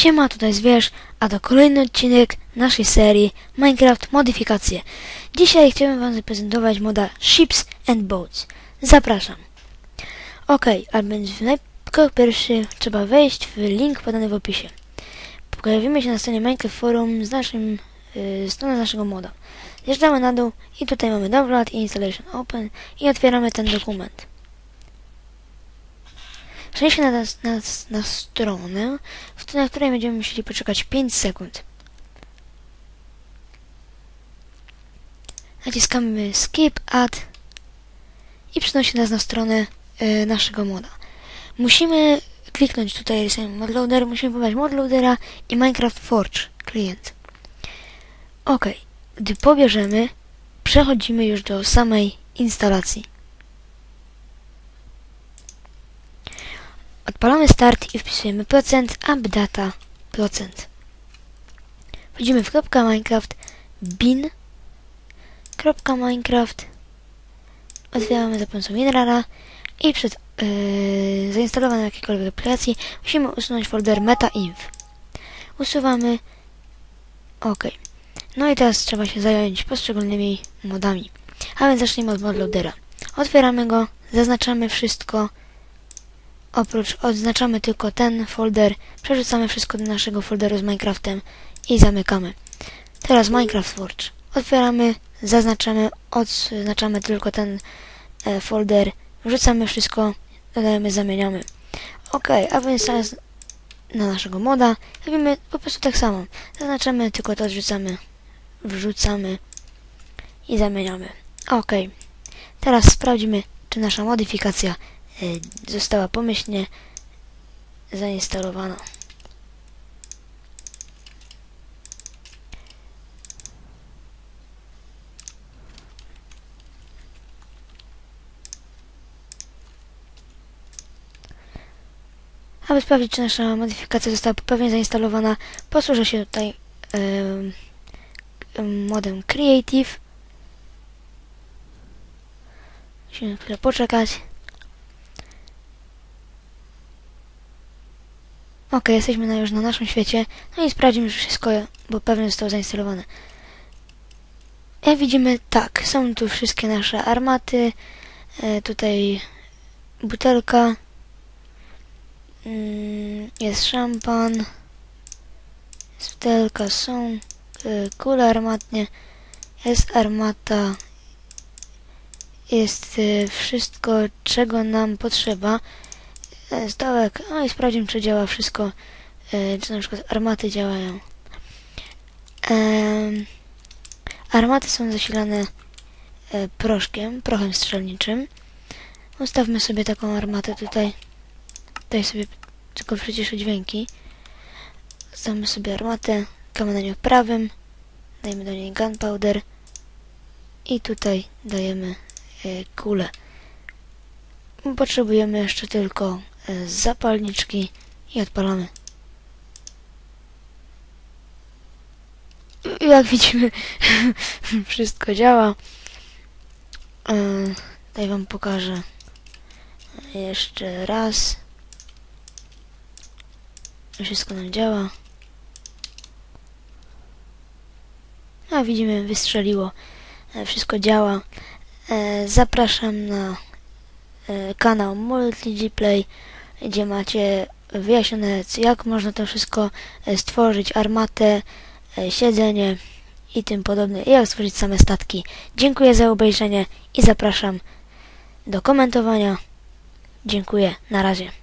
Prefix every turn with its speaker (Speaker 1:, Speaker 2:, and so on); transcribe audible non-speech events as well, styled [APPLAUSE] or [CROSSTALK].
Speaker 1: Siema, tutaj Zwierz, a to kolejny odcinek naszej serii Minecraft Modyfikacje. Dzisiaj chciałbym Wam zaprezentować moda Ships and Boats. Zapraszam. Ok, a więc najpierw pierwszy trzeba wejść w link podany w opisie. Pojawimy się na stronie Minecraft Forum z naszym, yy, stroną naszego moda. Zjeżdżamy na dół i tutaj mamy Download i Installation Open i otwieramy ten dokument. Przeniesie na, na, na stronę, na której będziemy musieli poczekać 5 sekund. Naciskamy Skip, Add i przenosi nas na stronę e, naszego moda. Musimy kliknąć tutaj Recent Modloader, musimy pobrać Modloadera i Minecraft Forge klient. Ok, gdy pobierzemy, przechodzimy już do samej instalacji. Odpalamy start i wpisujemy procent, updata procent. Wchodzimy w kropka Minecraft, bin, kropka Minecraft, otwieramy za pomocą i przed yy, zainstalowaniem jakiejkolwiek aplikacji musimy usunąć folder metainf. Usuwamy OK. No i teraz trzeba się zająć poszczególnymi modami. A więc zacznijmy od modloadera. Otwieramy go, zaznaczamy wszystko, Oprócz odznaczamy tylko ten folder, przerzucamy wszystko do naszego folderu z Minecraftem i zamykamy. Teraz Minecraft Forge. Otwieramy, zaznaczamy, odznaczamy tylko ten e, folder, wrzucamy wszystko, dodajemy, zamieniamy. Ok, a więc teraz na naszego moda robimy po prostu tak samo. Zaznaczamy, tylko to odrzucamy, wrzucamy i zamieniamy. Ok, teraz sprawdzimy, czy nasza modyfikacja została pomyślnie zainstalowana. Aby sprawdzić, czy nasza modyfikacja została poprawnie zainstalowana, posłużę się tutaj em, modem Creative. Musimy chwilę poczekać. Ok, jesteśmy na, już na naszym świecie. No i sprawdzimy, wszystko, bo pewnie zostało zainstalowane. Jak widzimy, tak, są tu wszystkie nasze armaty. E, tutaj butelka. Mm, jest szampan. Jest butelka, są e, kule armatnie. Jest armata. Jest e, wszystko, czego nam potrzeba. E, Stołek, no i sprawdzimy, czy działa wszystko, e, czy na przykład armaty działają. Armaty są zasilane e, proszkiem, prochem strzelniczym. Ustawmy sobie taką armatę tutaj. Tutaj sobie tylko przyciszę dźwięki. Ustawmy sobie armatę, nią prawym, dajemy do niej gunpowder i tutaj dajemy kulę. Potrzebujemy jeszcze tylko zapalniczki i odpalamy. Jak widzimy, [LAUGHS] wszystko działa. E, Tutaj Wam pokażę jeszcze raz. Wszystko nam działa. A widzimy, wystrzeliło. E, Wszystko działa. E, Zapraszam na kanał MultiGplay, gdzie macie wyjaśnione, jak można to wszystko e, stworzyć, armatę, e, siedzenie i tym podobne, i jak stworzyć same statki. Dziękuję za obejrzenie i zapraszam do komentowania. Dziękuję, na razie.